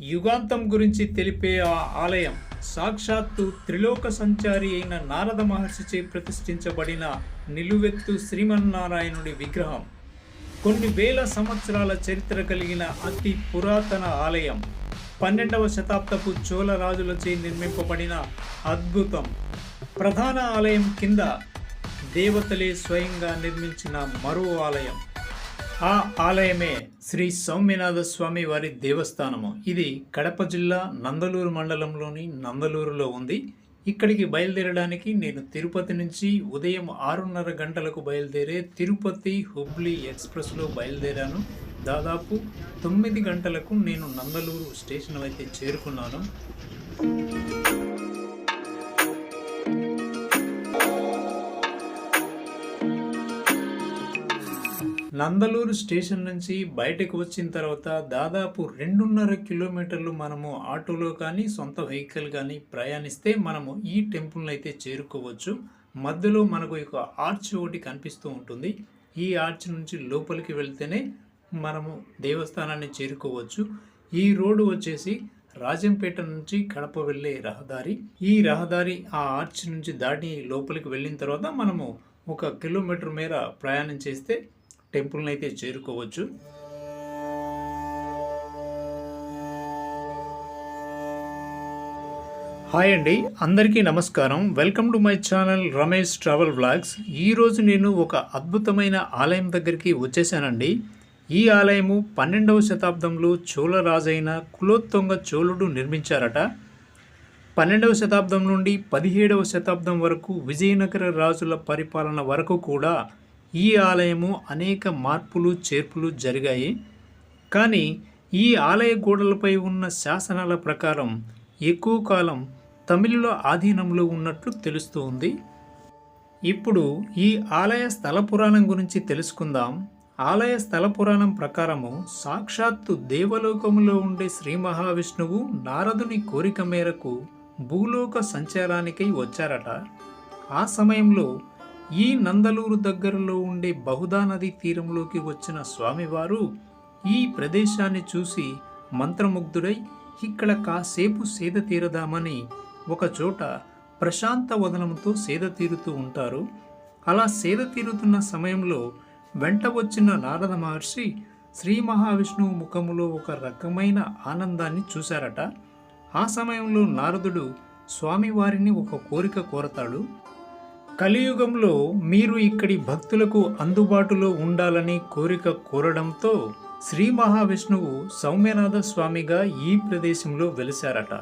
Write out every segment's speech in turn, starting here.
యుగాంతం గురించి తెలిపే ఆ ఆలయం సాక్షాత్తు త్రిలోక సంచారి అయిన నారద మహర్షిచే ప్రతిష్ఠించబడిన నిలువెత్తు శ్రీమన్నారాయణుడి విగ్రహం. కొన్ని వేల సంవత్సరాల చరిత్ర కలిగిన అతి పురాతన ఆలయం. పన్నెండవ శతాబ్దపు చోళ రాజులచే నిర్మింపబడిన అద్భుతం. ప్రధాన ఆలయం కింద దేవతలే స్వయంగా నిర్మించిన మరో ఆలయం. ఆ ఆలయమే శ్రీ సౌమ్యనాథ స్వామి వారి దేవస్థానము. ఇది కడప జిల్లా నందలూరు మండలంలోని నందలూరులో ఉంది. ఇక్కడికి బయలుదేరడానికి నేను తిరుపతి నుంచి ఉదయం ఆరున్నర గంటలకు బయలుదేరే తిరుపతి హుబ్లీ ఎక్స్ప్రెస్లో బయలుదేరాను. దాదాపు తొమ్మిది గంటలకు నేను నందలూరు స్టేషన్ అయితే చేరుకున్నాను. నందలూరు స్టేషన్ నుంచి బయటకు వచ్చిన తర్వాత దాదాపు రెండున్నర కిలోమీటర్లు మనము ఆటోలో కానీ సొంత వెహికల్ కానీ ప్రయాణిస్తే మనము ఈ టెంపుల్ని అయితే చేరుకోవచ్చు. మధ్యలో మనకు ఒక ఆర్చ్ ఒకటి కనిపిస్తూ ఉంటుంది. ఈ ఆర్చ్ నుంచి లోపలికి వెళ్తేనే మనము దేవస్థానాన్ని చేరుకోవచ్చు. ఈ రోడ్డు వచ్చేసి రాజంపేట నుంచి కడప వెళ్ళే రహదారి. ఈ రహదారి ఆ ఆర్చ్ నుంచి దాటి లోపలికి వెళ్ళిన తర్వాత మనము ఒక కిలోమీటర్ మేర ప్రయాణం చేస్తే టెంపుల్ని అయితే చేరుకోవచ్చు. హాయ్ అండి అందరికీ నమస్కారం. Welcome to my channel Ramesh travel vlogs. ఈరోజు నేను ఒక అద్భుతమైన ఆలయం దగ్గరికి వచ్చేసానండి. ఈ ఆలయము పన్నెండవ శతాబ్దంలో చోళ రాజైన కులోత్తుంగ చోళుడు నిర్మించారట. పన్నెండవ శతాబ్దం నుండి పదిహేడవ శతాబ్దం వరకు విజయనగర రాజుల పరిపాలన వరకు కూడా ఈ ఆలయము అనేక మార్పులు చేర్పులు జరిగాయి. కానీ ఈ ఆలయ గోడలపై ఉన్న శాసనాల ప్రకారం ఎక్కువ కాలం తమిళుల ఆధీనంలో ఉన్నట్లు తెలుస్తూ ఉంది. ఇప్పుడు ఈ ఆలయ స్థల పురాణం గురించి తెలుసుకుందాం. ఆలయ స్థల పురాణం ప్రకారము సాక్షాత్తు దేవలోకములో ఉండే శ్రీ మహావిష్ణువు నారదుని కోరిక మేరకు భూలోక సంచారానికై వచ్చారట. ఆ సమయంలో ఈ నందలూరు దగ్గరలో ఉండే బహుదా నది తీరంలోకి వచ్చిన స్వామివారు ఈ ప్రదేశాన్ని చూసి మంత్రముగ్ధుడై ఇక్కడ కాసేపు సేద తీరదామని ఒకచోట ప్రశాంత వదనంతో సేద తీరుతూ ఉంటారు. అలా సేద తీరుతున్న సమయంలో వెంట వచ్చిన నారద మహర్షి శ్రీ మహావిష్ణువు ముఖములో ఒక రకమైన ఆనందాన్ని చూశారట. ఆ సమయంలో నారదుడు స్వామివారిని ఒక కోరిక కోరతాడు. కలియుగంలో మీరు ఇక్కడి భక్తులకు అందుబాటులో ఉండాలని కోరిక కోరడంతో శ్రీ మహావిష్ణువు సౌమ్యనాథ స్వామిగా ఈ ప్రదేశంలో వెలిశారట.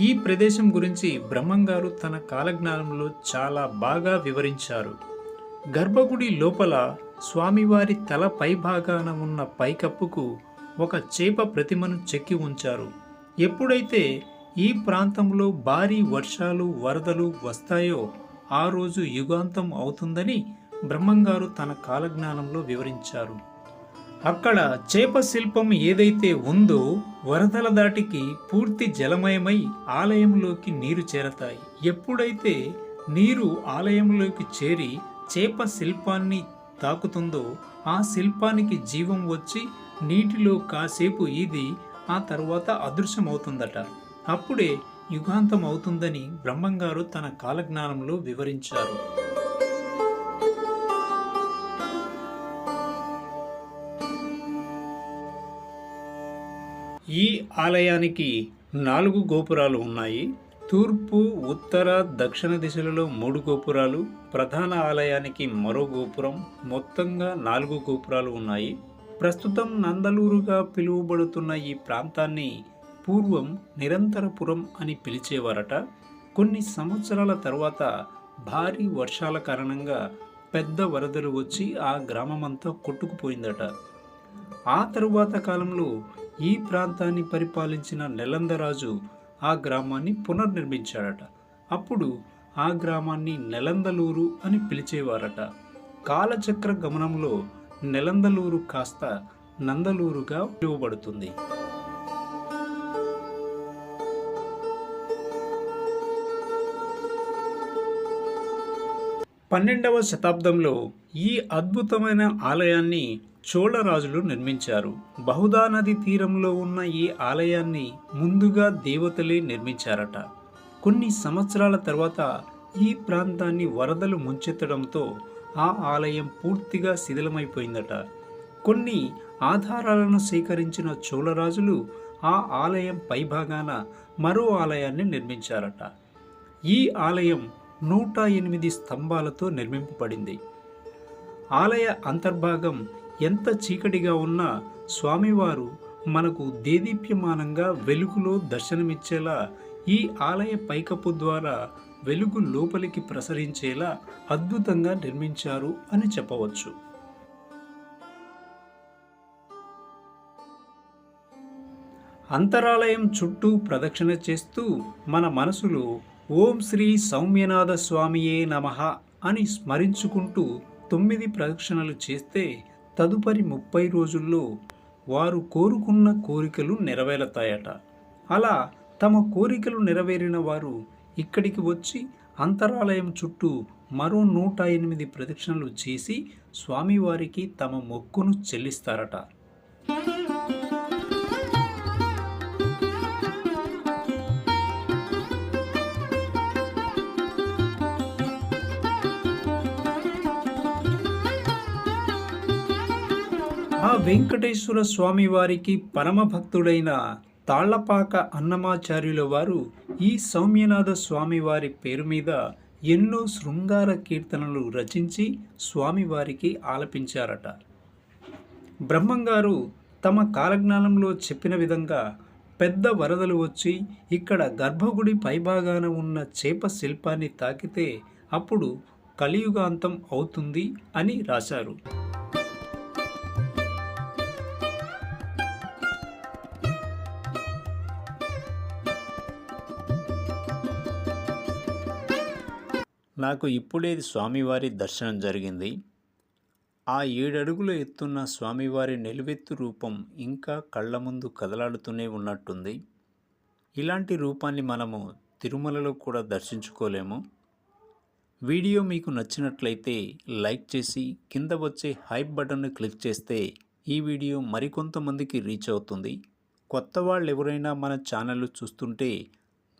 ఈ ప్రదేశం గురించి బ్రహ్మంగారు తన కాలజ్ఞానంలో చాలా బాగా వివరించారు. గర్భగుడి లోపల స్వామివారి తల పైభాగాన ఉన్న పైకప్పుకు ఒక చేప ప్రతిమను చెక్కి ఉంచారు. ఎప్పుడైతే ఈ ప్రాంతంలో భారీ వర్షాలు వరదలు వస్తాయో ఆ రోజు యుగాంతం అవుతుందని బ్రహ్మంగారు తన కాలజ్ఞానంలో వివరించారు. అక్కడ చేప శిల్పం ఏదైతే ఉందో వరదల దాటికి పూర్తి జలమయమై ఆలయంలోకి నీరు చేరతాయి. ఎప్పుడైతే నీరు ఆలయంలోకి చేరి చేప శిల్పాన్ని తాకుతుందో ఆ శిల్పానికి జీవం వచ్చి నీటిలో కాసేపు ఇది ఆ తర్వాత అదృశ్యమవుతుందట. అప్పుడే యుగాంతం అవుతుందని బ్రహ్మంగారు తన కాలజ్ఞానంలో వివరించారు. ఈ ఆలయానికి నాలుగు గోపురాలు ఉన్నాయి. తూర్పు ఉత్తర దక్షిణ దిశలలో మూడు గోపురాలు ప్రధాన ఆలయానికి మరో గోపురం మొత్తంగా నాలుగు గోపురాలు ఉన్నాయి. ప్రస్తుతం నందలూరుగా పిలువబడుతున్న ఈ ప్రాంతాన్ని పూర్వం నిరంతరపురం అని పిలిచేవారట. కొన్ని సంవత్సరాల తర్వాత భారీ వర్షాల కారణంగా పెద్ద వరదలు వచ్చి ఆ గ్రామమంతా కొట్టుకుపోయిందట. ఆ తరువాత కాలంలో ఈ ప్రాంతాన్ని పరిపాలించిన నెలందరాజు ఆ గ్రామాన్ని పునర్నిర్మించాడట. అప్పుడు ఆ గ్రామాన్ని నెలందలూరు అని పిలిచేవారట. కాలచక్ర గమనంలో నెలందలూరు కాస్త నందలూరుగా పిలువబడుతుంది. పన్నెండవ శతాబ్దంలో ఈ అద్భుతమైన ఆలయాన్ని చోళరాజులు నిర్మించారు. బహుదా నది తీరంలో ఉన్న ఈ ఆలయాన్ని ముందుగా దేవతలే నిర్మించారట. కొన్ని సంవత్సరాల తర్వాత ఈ ప్రాంతాన్ని వరదలు ముంచెత్తడంతో ఆ ఆలయం పూర్తిగా శిథిలమైపోయిందట. కొన్ని ఆధారాలను సేకరించిన చోళరాజులు ఆ ఆలయం పైభాగాన మరో ఆలయాన్ని నిర్మించారట. ఈ ఆలయం నూట ఎనిమిది స్తంభాలతో నిర్మింపబడింది. ఆలయ అంతర్భాగం ఎంత చీకటిగా ఉన్నా స్వామివారు మనకు దేదీప్యమానంగా వెలుగులో దర్శనమిచ్చేలా ఈ ఆలయ పైకప్పు ద్వారా వెలుగు లోపలికి ప్రసరించేలా అద్భుతంగా నిర్మించారు అని చెప్పవచ్చు. అంతరాలయం చుట్టూ ప్రదక్షిణ చేస్తూ మన మనసులో ఓం శ్రీ సౌమ్యనాథ స్వామియే నమః అని స్మరించుకుంటూ తొమ్మిది ప్రదక్షిణలు చేస్తే తదుపరి ముప్పై రోజుల్లో వారు కోరుకున్న కోరికలు నెరవేరుతాయట. అలా తమ కోరికలు నెరవేరిన వారు ఇక్కడికి వచ్చి అంతరాలయం చుట్టూ మరో నూట ఎనిమిది ప్రదక్షిణలు చేసి స్వామివారికి తమ మొక్కును చెల్లిస్తారట. ఆ వెంకటేశ్వర స్వామి వారికి పరమ భక్తుడైన తాళ్ళపాక అన్నమాచార్యుల వారు ఈ సౌమ్యనాథ స్వామి వారి పేరు మీద ఎన్నో శృంగార కీర్తనలు రచించి స్వామివారికి ఆలపించారట. బ్రహ్మంగారు తమ కాలజ్ఞానంలో చెప్పిన విధంగా పెద్ద వరదలు వచ్చి ఇక్కడ గర్భగుడి పైభాగాన ఉన్న చేప శిల్పాన్ని తాకితే అప్పుడు కలియుగాంతం అవుతుంది అని రాశారు. నాకు ఇప్పుడే స్వామివారి దర్శనం జరిగింది. ఆ ఏడడుగుల ఎత్తున్న స్వామివారి నిలువెత్తు రూపం ఇంకా కళ్ళ ముందు కదలాడుతూనే ఉన్నట్టుంది. ఇలాంటి రూపాన్ని మనము తిరుమలలో కూడా దర్శించుకోలేము. వీడియో మీకు నచ్చినట్లయితే లైక్ చేసి కింద వచ్చే హైప్ బటన్ను క్లిక్ చేస్తే ఈ వీడియో మరికొంతమందికి రీచ్ అవుతుంది. కొత్త వాళ్ళు ఎవరైనా మన ఛానల్ చూస్తుంటే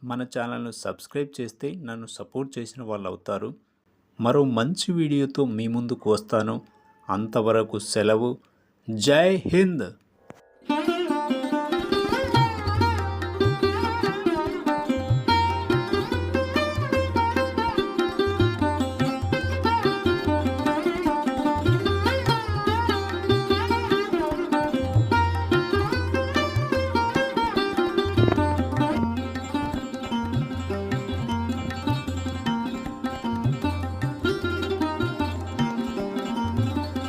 మన ఛానల్ను సబ్స్క్రైబ్ చేస్తే నన్ను సపోర్ట్ చేసిన వాళ్ళు అవుతారు. మరో మంచి వీడియోతో మీ ముందుకు వస్తాను. అంతవరకు సెలవు. జై హింద్!